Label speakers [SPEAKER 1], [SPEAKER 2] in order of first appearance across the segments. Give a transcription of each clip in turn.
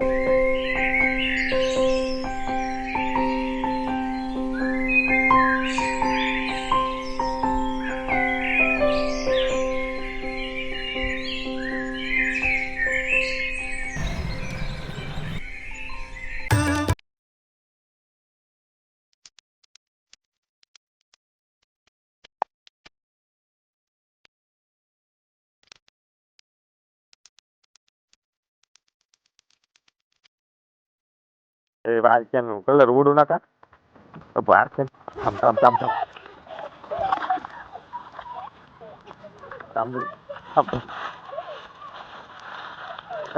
[SPEAKER 1] you A बारक्यान colour उडू नका. बारक्यान. थांब थांब थांब थांब. थांब रे. थांब.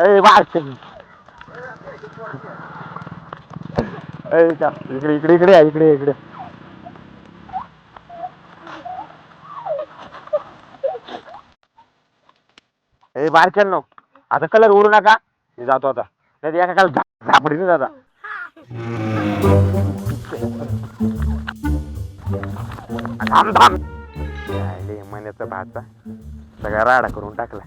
[SPEAKER 1] ए बारक्यान. ए इकडे इकडे इकडे या, इकडे इकडे. ए बारक्यानो. आता कलर उडू नका. मी जातो आता. नाही एका काल झापडी जाता. थांब थांब राहिले मण्याचा भाचा. सगळा राडा करून टाकला.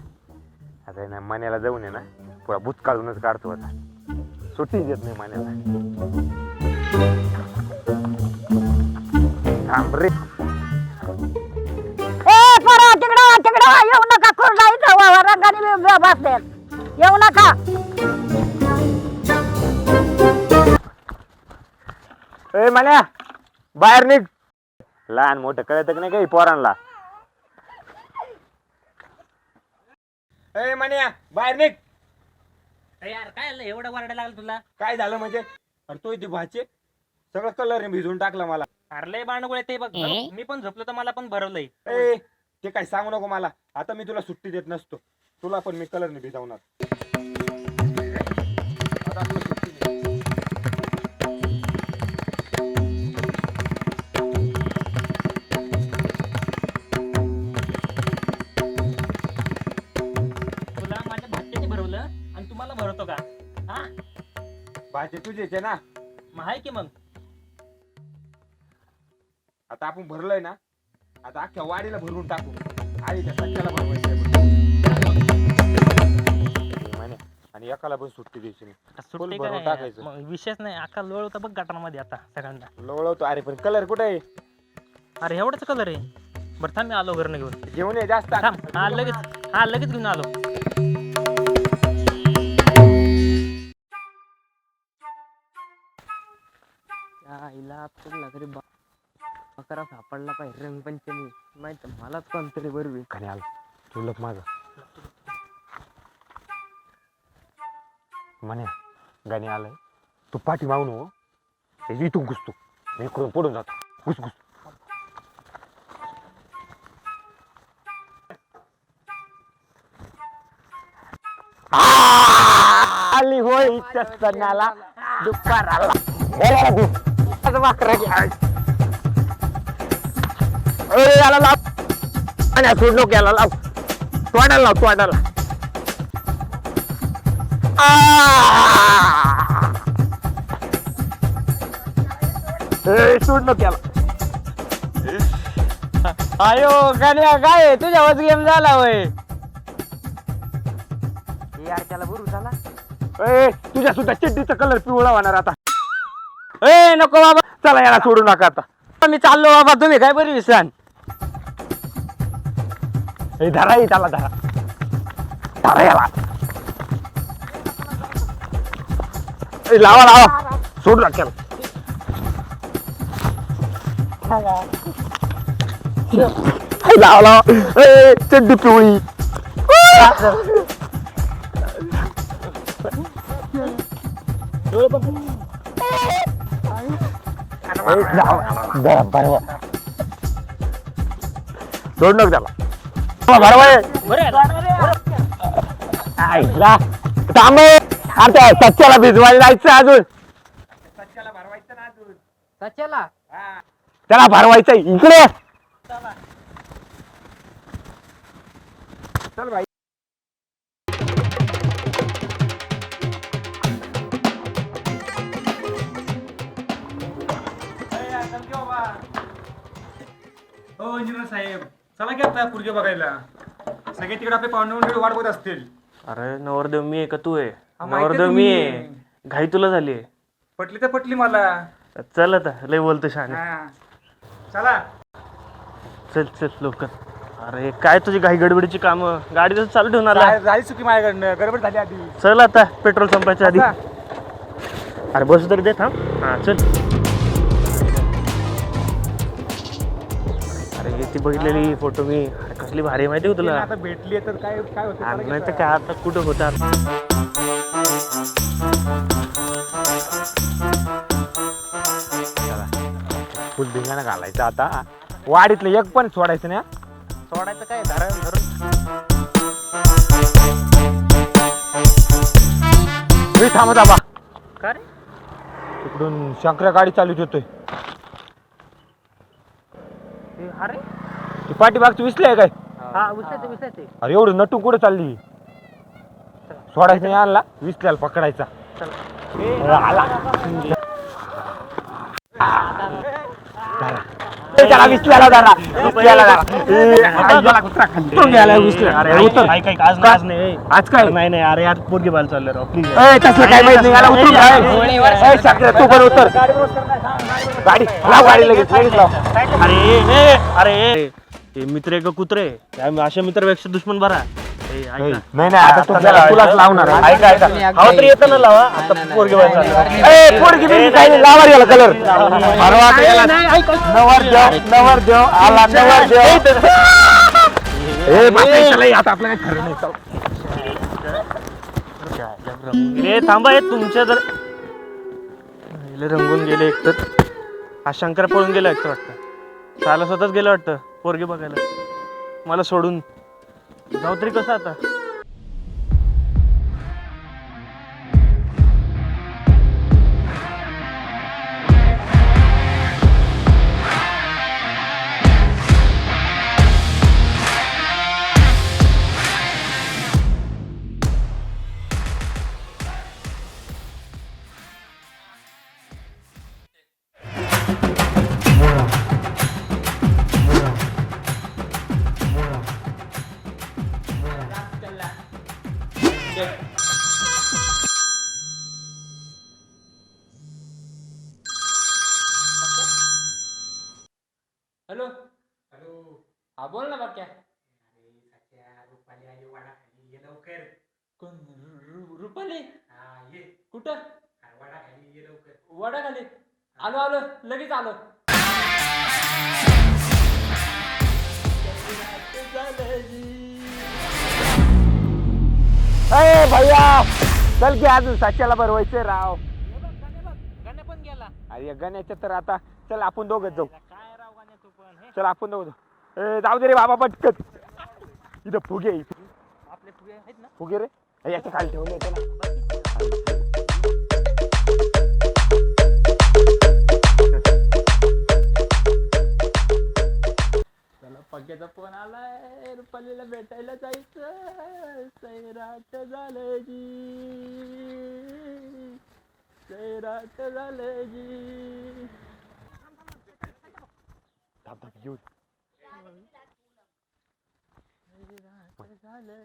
[SPEAKER 1] आता आहे ना मण्याला जाऊन ये ना पुरा भूत काढूनच काढतो आता. सुट्टी देत नाही मण्याला. थांब रे.
[SPEAKER 2] तिकडं तिकडं. येऊ नका कुरडा इथं वा वा, रंगाने येऊ नका.
[SPEAKER 1] ए मन्या बाहेर निघ. लहान मोठं कळत की नाही काही पोरांना? ए मन्या बाहेर निघ.
[SPEAKER 3] अरे यार काय झालं? एवढं वरडा लागलं तुला?
[SPEAKER 1] काय झालं म्हणजे? अरे तो इथे भाचे. सगळं कलर भिजवून टाकलं मला.
[SPEAKER 3] अरे लय बाणगुळे ते बघ. मी पण झोपलो तर मला पण भरवलंय.
[SPEAKER 1] ए ते काय सांगू नको मला. आता मी तुला सुट्टी देत नसतो. तुला पण मी कलरने भिजवणार. आता तुला सुट्टी नाही. भाचे तुझेच आहे ना.
[SPEAKER 3] मग आहे की मग?
[SPEAKER 1] आता आपण भरलोय ना आता अख्ख्या वाडीला भरून टाकू. आणि त्या भरवायचं आणि एकाला पण सुट्टी द्यायची नाही.
[SPEAKER 3] आता
[SPEAKER 1] फुल
[SPEAKER 3] सुट्टी
[SPEAKER 1] भरून
[SPEAKER 3] काय
[SPEAKER 1] टाकायचं.
[SPEAKER 3] मग विशेष नाही अख्खा लोळ होता बघ गटारामध्ये आता सगळ्यांना.
[SPEAKER 1] लोळवतो. अरे पण कलर कुठे आहे?
[SPEAKER 3] अरे एवढंच कलर आहे. बरं थांब मी आलो घरनं घेऊन.
[SPEAKER 1] घेऊन ये जास्त.
[SPEAKER 3] थांब हा लगेच हा लगेच घेऊन आलो.
[SPEAKER 4] आईला कुठला तरी बा- बकरा सापडला पाहिजे. रंगपंचमी. माहीत मलाच कोणतरी बरवी
[SPEAKER 1] खाली आलं. तुलक माझं म्हणे गाणी आलंय. तू पाठी मागून हो. हे इथून घुसतो. मी इकडून पडून जातो. घुस घुस. आली होय इच्छा सणाला. दुपाराला. बोला वाकरा घ्या. अरे याला लाव आणि सोड नको याला लाव तोडायला लाव तोडायला सोड नको याला
[SPEAKER 4] अयो कन्या काय तुझ्यावर गेम झाला होय यार त्याला बरू झाला
[SPEAKER 1] ए तुझ्या सुद्धा चड्डीचा कलर पिवळा होणार आता
[SPEAKER 4] ए नको बाबा.
[SPEAKER 1] चला याला सोडू नका आता.
[SPEAKER 4] मी चाललो बाबा तुम्ही काय बरी विसान
[SPEAKER 1] ए धरा ही त्याला धरा. धरा याला. ए, लावा लावा. सोडू नका याला. ए, लावा लावा. ए चड्डी पिवळी. ए, लावा. बरोबर. सोड नको त्याला बरोबर थांब आता सच्च्याला भिजवायला जायचं अजून.
[SPEAKER 4] सच्याला
[SPEAKER 1] त्याला भरवायचं इकडे चल भाई
[SPEAKER 5] हो इंजिनियर साहेब. चला की आता पुरगे बघायला. सगळे तिकडे आपले पाहुणे मंडळी वाट बघत असतील.
[SPEAKER 4] अरे नवरदेव मी आहे का तू आहे?
[SPEAKER 5] हा, माहिती आहे
[SPEAKER 6] नवरदेव मी
[SPEAKER 5] तुम्ही.
[SPEAKER 6] आहे. घाई तुला झाली
[SPEAKER 5] पटली तर पटली मला.
[SPEAKER 6] चल आता लय बोलतो शाने
[SPEAKER 5] हा. चला.
[SPEAKER 6] चल चल लवकर. अरे काय तुझी घाई गडबडीची काम? गाडी तर चालू ठेवून आला.
[SPEAKER 5] जा- झाली चुकी माझ्याकडनं. गडबड झाली आधी.
[SPEAKER 6] चल आता पेट्रोल संपायच्या आधी. अरे बस तरी दे थांब. हा चल. ती बघितलेली फोटो मी. कसली भारी माहिती आहे तुला?
[SPEAKER 5] आता भेटली तर काय काय होतं?
[SPEAKER 6] नाही तर. काय आता कुठं होता
[SPEAKER 1] फुल घालायचं आता. वाडीतलं एक पण सोडायचं हा.
[SPEAKER 6] सोडायचं काय? धरण धरून.
[SPEAKER 1] मी थांबत आबा
[SPEAKER 6] का रे?
[SPEAKER 1] तिकडून शंकरा गाडी चालू होतोय
[SPEAKER 6] हे, अरे?
[SPEAKER 1] ती पाठीमागची विसली आहे काय?
[SPEAKER 6] हा
[SPEAKER 1] अरे एवढं नटू कुठं चालली? सोडायचं नाही आणला विसल्याला पकडायचा. आला. त्याला विसल्याला धरा विसल्याला कुत्रा गेला विसल्या. उतर.
[SPEAKER 6] आज
[SPEAKER 1] काय?
[SPEAKER 6] नाही नाही अरे आज पोरगी बाल चाललं राव. प्लीज
[SPEAKER 1] ए, तसलं काय माहीत नाही. याला उतरून काय शंकरा तू पण उतर. गाडी लाव गाडी लगेच लगेच लाव.
[SPEAKER 6] अरे अरे मित्र आहे का कुत्रे. त्या अशा मित्रापेक्षा दुश्मन बरा. ऐक.
[SPEAKER 1] नाही नाही आता तुझ्याला तुलाच लावणार आहे. ऐका ऐका.
[SPEAKER 6] हवा तरी येतं ना लावा. आता पोरगी बाल चाललं.
[SPEAKER 1] ए पोरगी बिरगी काही नाही लावा याला कलर परवा नवर देव नवर देव आला नवर देव ए बापरे, चला, हे आता आपलं काही खरं नाही चल.
[SPEAKER 6] रे थांबा हे तुमच्या जर रंगून गेले एक तर. हा शंकर पळून गेला एक तर वाटतं. चाला स्वतःच गेलं वाटतं पोरगी बघायला. मला सोडून. जाऊ तरी कसं आता?
[SPEAKER 3] बोल ना बाक्या. कोण? रु- रु- रुपाली? कुठं? वडा खाली आलो आलो. लगेच आलो.
[SPEAKER 1] ए भैया चल की अजून साच्याला भरवायचंय राव.
[SPEAKER 6] पण गेला.
[SPEAKER 1] अरे गण्याच्या तर आता चल आपण दोघच जाऊ.
[SPEAKER 6] काय राव गाण्या तू पण हे?
[SPEAKER 1] चल आपण दोघं जाऊ. ए जाऊ दे रे बाबा पटकन. इथं फुगे आहे.
[SPEAKER 6] आपले फुगे आहेत ना?
[SPEAKER 1] फुगे रे? याच्या खाली ठेवले होते ना.
[SPEAKER 3] त्याला पक्याचा फोन आलाय. रुपालीला भेटायला जायचं सैराट झालं जी. सैराट झालं जी.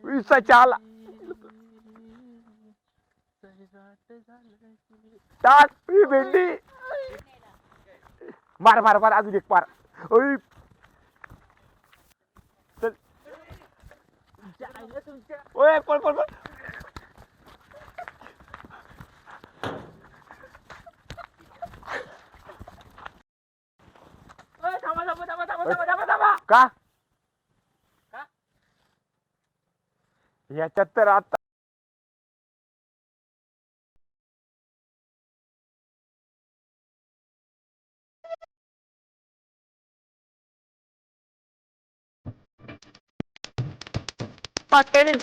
[SPEAKER 1] विसाच्या आला टाक ही भेंडी मार मार मार अजून एक मार. ओय. चल. ओय पळ पळ पळ का? याच्यात तर आता लाईक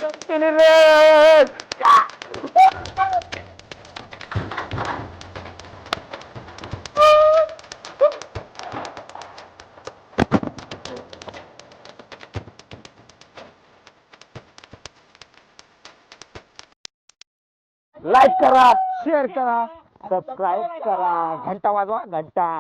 [SPEAKER 1] करा शेअर करा सबस्क्राईब करा घंटा वाजवा घंटा.